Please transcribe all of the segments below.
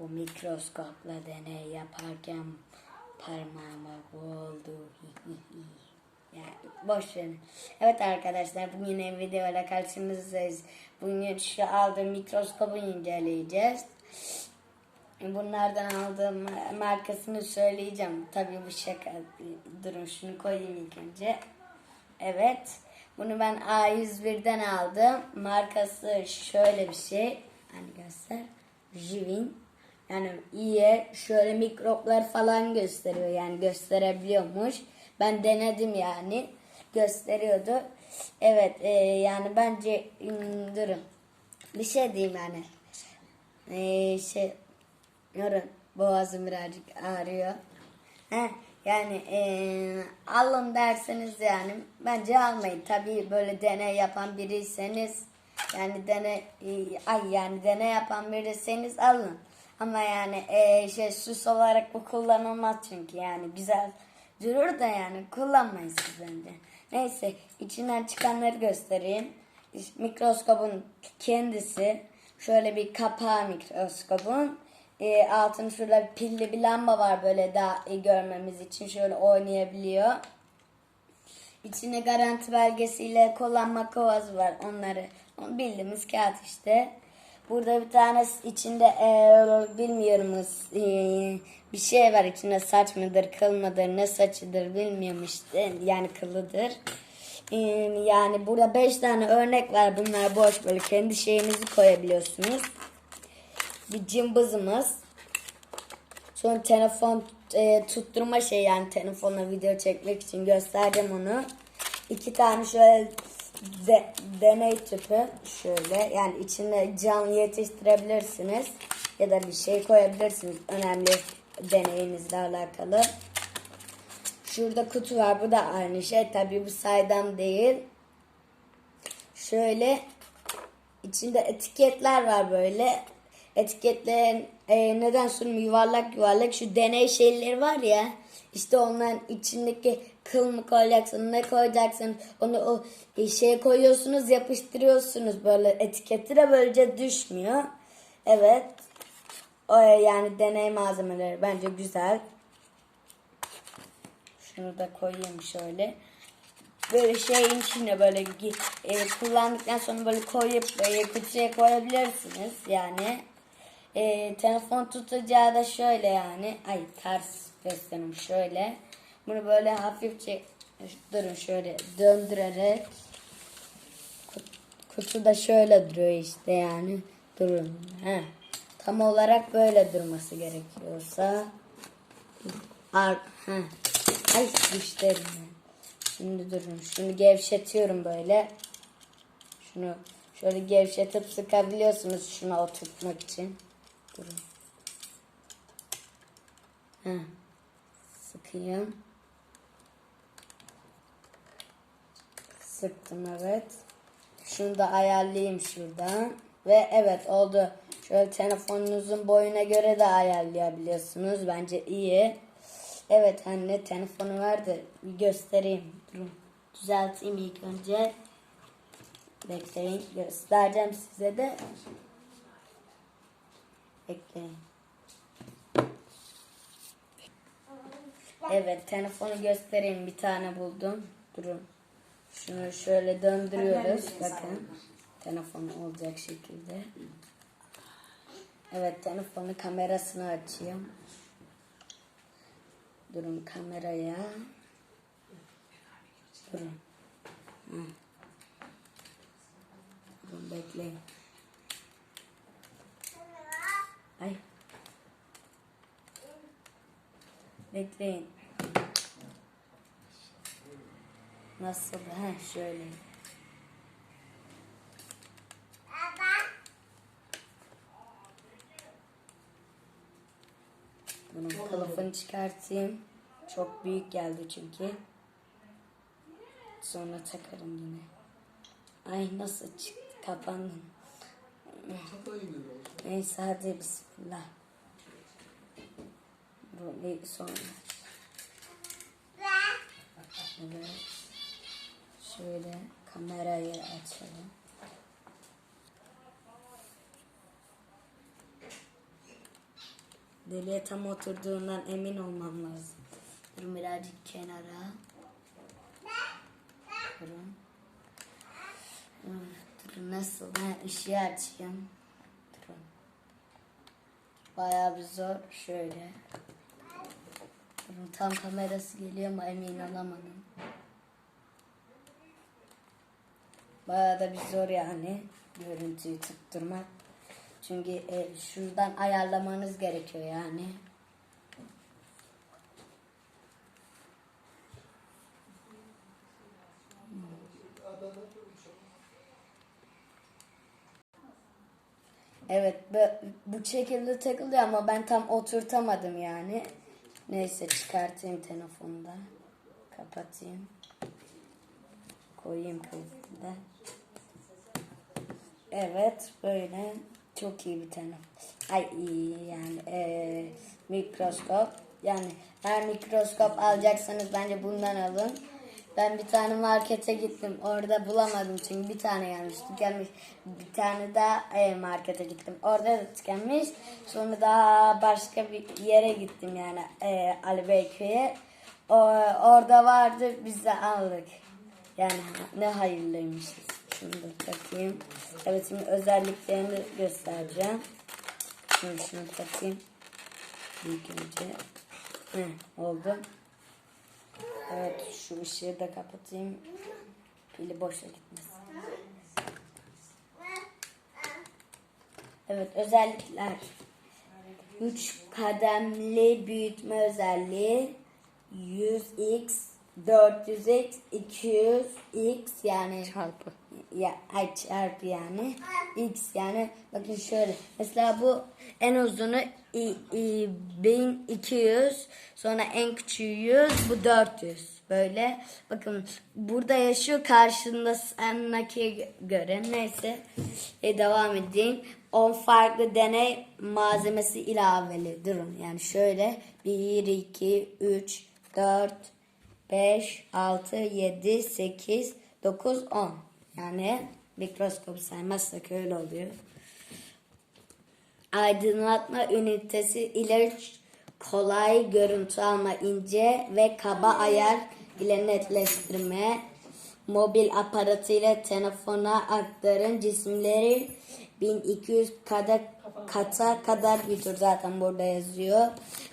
Bu mikroskopla deney yaparken parmağıma vurdu. yani boş verin. Evet arkadaşlar bugün yine videoyla karşınızdayız. Bugün şu aldığım mikroskobu inceleyeceğiz. Bunlardan aldığım markasını söyleyeceğim. Tabii bu şaka. Durun şunu koyayım ilk önce. Evet. Bunu ben A101'den aldım. Markası şöyle bir şey. Hani göster. Jivin. Yani iyi. Şöyle mikroplar falan gösteriyor. Yani gösterebiliyormuş. Ben denedim yani. Gösteriyordu. Evet. e, yani bence durun. Bir şey diyeyim yani. E, şey Yorun. Boğazım birazcık ağrıyor. Heh, yani eee alın derseniz yani bence almayın. Tabii böyle deney yapan biriyseniz yani deney ay yani deney yapan biriyseniz alın. Ama yani eee, şey süs olarak bu kullanılmaz çünkü yani güzel durur da yani kullanmayın siz bence. Neyse içinden çıkanları göstereyim. Mikroskopun kendisi şöyle bir kapağı mikroskopun e, altında şurada pilli bir lamba var böyle daha iyi görmemiz için şöyle oynayabiliyor. İçinde garanti belgesiyle kullanma kılavuzu var onları. Bildiğimiz kağıt işte. Burada bir tane içinde e, bilmiyorum e, bir şey var içinde saç mıdır kıl mıdır ne saçıdır bilmiyorum işte yani kılıdır. E, yani burada 5 tane örnek var bunlar boş böyle kendi şeyinizi koyabiliyorsunuz bir cımbızımız. Sonra telefon e, tutturma şey yani telefonla video çekmek için göstereceğim onu. İki tane şöyle de, deney tüpü şöyle. Yani içine canlı yetiştirebilirsiniz ya da bir şey koyabilirsiniz. Önemli deneyinizle alakalı. Şurada kutu var. Bu da aynı şey. Tabi bu saydam değil. Şöyle içinde etiketler var böyle etiketleyen e, neden sunum yuvarlak yuvarlak şu deney şeyleri var ya işte onların içindeki kıl mı koyacaksın ne koyacaksın onu o e, şeye koyuyorsunuz yapıştırıyorsunuz böyle etiketi de böylece düşmüyor. Evet. O, yani deney malzemeleri bence güzel. Şunu da koyayım şöyle. Böyle şeyin içine böyle e, kullandıktan sonra böyle koyup e, kutuya koyabilirsiniz yani. E, telefon tutacağı da şöyle yani. Ay ters gösterim şöyle. Bunu böyle hafifçe durun şöyle döndürerek kutu da şöyle duruyor işte yani. Durun. He. Tam olarak böyle durması gerekiyorsa. Ar he. Ay düşlerim. Şimdi durun. Şunu gevşetiyorum böyle. Şunu şöyle gevşetip sıkabiliyorsunuz şuna oturtmak için. Durun. Heh. Sıkayım. Sıktım evet. Şunu da ayarlayayım şuradan. Ve evet oldu. Şöyle telefonunuzun boyuna göre de ayarlayabiliyorsunuz. Bence iyi. Evet anne telefonu verdi. Bir göstereyim. Durun. Düzelteyim ilk önce. Bekleyin. Göstereceğim size de. Bekleyin. Evet telefonu göstereyim. Bir tane buldum. Durun. Şunu şöyle döndürüyoruz. Bakın. Telefonu olacak şekilde. Evet telefonu kamerasını açayım. Durun kameraya. Durun. Hı. Durun bekleyin. Ay. Bekleyin. Nasıl? Ha şöyle. Bunun kılıfını çıkartayım. Çok büyük geldi çünkü. Sonra takarım yine. Ay nasıl çıktı kapandı. Neyse hadi bismillah. Böyle sonra. Evet. Şöyle kamerayı açalım. deliğe tam oturduğundan emin olmam lazım. Dur birazcık kenara. Durun. Dur nasıl? Ben ışığı açayım. Durun. Bayağı bir zor. Şöyle. Durun tam kamerası geliyor ama emin olamadım. Bayağı da bir zor yani görüntüyü tutturmak. Çünkü e, şuradan ayarlamanız gerekiyor yani. Evet bu, şekilde takılıyor ama ben tam oturtamadım yani. Neyse çıkartayım telefonu da. Kapatayım. Koyayım kayıtında. Evet böyle çok iyi bir telefon. Ay iyi yani e, mikroskop. Yani eğer mikroskop alacaksanız bence bundan alın. Ben bir tane markete gittim. Orada bulamadım çünkü bir tane gelmiş. Tükenmiş. Bir tane daha e, markete gittim. Orada da tükenmiş. Sonra daha başka bir yere gittim yani e, Ali Beyköy'e. Orada vardı biz de aldık. Yani ne hayırlıymışız. Şunu da takayım. Evet şimdi özelliklerini göstereceğim. Şunu, şunu takayım. İlk önce. Heh, oldu. Evet şu ışığı da kapatayım. Pili boşa gitmesin. Evet özellikler. 3 kademli büyütme özelliği 100x 400x 200x yani Çarpı. Ya ay çarpı yani x yani. Bakın şöyle mesela bu en uzunu i- i- 1200 sonra en küçüğü 100 bu 400 böyle bakın burada yaşıyor karşında sendeki göre. Neyse e, devam edeyim. 10 farklı deney malzemesi ilaveli. Durun yani şöyle 1 2 3 4 5, 6, 7, 8, 9, 10. Yani mikroskop saymazsak öyle oluyor. Aydınlatma ünitesi ile kolay görüntü alma ince ve kaba ayar ile netleştirme. Mobil aparatı ile telefona aktarın cisimleri 1200 kata, kata kadar büyütür zaten burada yazıyor.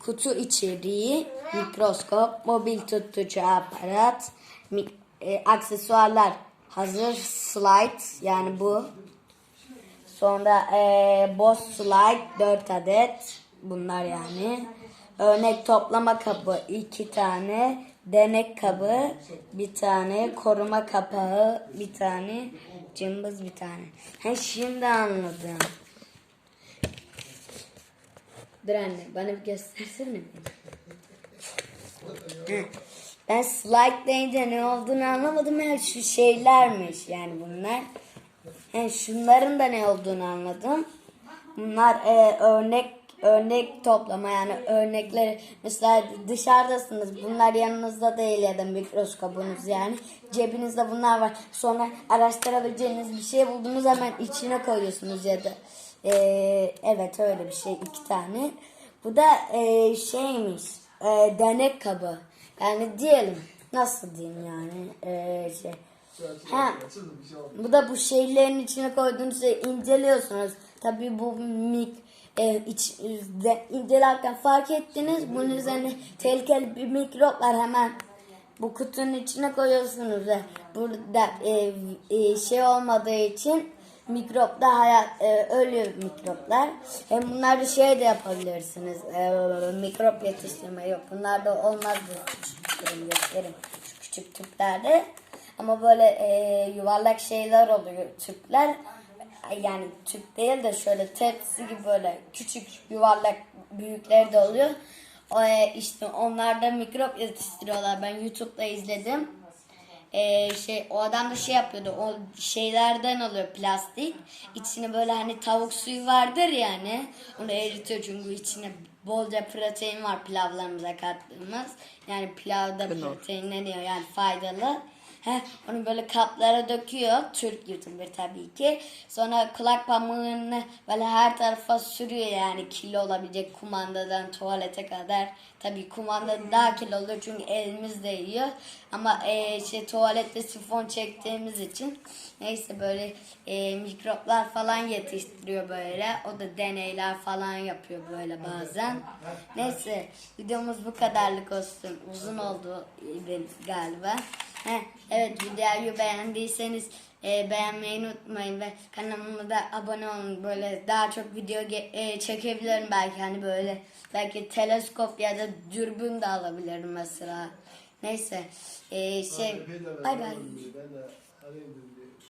Kutu içeriği mikroskop, mobil tutucu aparat, mi- e, aksesuarlar hazır slide yani bu. Sonra e, boss slide 4 adet. Bunlar yani. Örnek toplama kabı 2 tane. Denek kabı bir tane. Koruma kapağı bir tane. Cımbız bir tane. Ha şimdi anladım. Dur anne bana bir göstersene. Hı. Ben slide deyince ne olduğunu anlamadım. Ya şu şeylermiş yani bunlar. Yani şunların da ne olduğunu anladım. Bunlar e, örnek örnek toplama yani örnekleri. Mesela dışarıdasınız. Bunlar yanınızda değil ya da mikroskopunuz yani. Cebinizde bunlar var. Sonra araştırabileceğiniz bir şey buldunuz hemen içine koyuyorsunuz ya da e, evet öyle bir şey iki tane. Bu da e, şeymiş e, denek kabı yani diyelim nasıl diyeyim yani e, şey ha bu da bu şeylerin içine koyduğunuz şeyi inceliyorsunuz. Tabii bu mik e, iç, de, incelerken fark ettiniz. Bunun üzerine tehlikeli bir mikrop var hemen bu kutunun içine koyuyorsunuz. ve Burada e, e, şey olmadığı için mikrop da hayat e, ölüyor mikroplar. Hem bunlar da şey de yapabilirsiniz. E, mikrop yetiştirme yok. Bunlar da olmaz bu küçük gösterim. Şu küçük tüplerde. Ama böyle e, yuvarlak şeyler oluyor tüpler. Yani tüp değil de şöyle tepsi gibi böyle küçük yuvarlak büyükleri de oluyor. O, e, işte onlarda mikrop yetiştiriyorlar. Ben YouTube'da izledim. E, şey o adam da şey yapıyordu. O şeylerden alıyor plastik. İçine böyle hani tavuk suyu vardır yani. Onu eritiyor çünkü içine bolca protein var pilavlarımıza kattığımız. Yani pilavda proteinleniyor yani faydalı. Heh, onu böyle kaplara döküyor. Türk YouTuber tabii ki. Sonra kulak pamuğunu böyle her tarafa sürüyor yani kilo olabilecek kumandadan tuvalete kadar. Tabii kumanda daha kilo oluyor çünkü elimiz değiyor. Ama e, şey, tuvalette sifon çektiğimiz için neyse böyle e, mikroplar falan yetiştiriyor böyle. O da deneyler falan yapıyor böyle bazen. Neyse videomuz bu kadarlık olsun. Uzun oldu benim galiba. Heh, evet videoyu beğendiyseniz e, beğenmeyi unutmayın ve kanalıma da abone olun. Böyle daha çok video e, çekebilirim belki hani böyle belki teleskop ya da dürbün de alabilirim mesela. Neyse e, şey bay bay.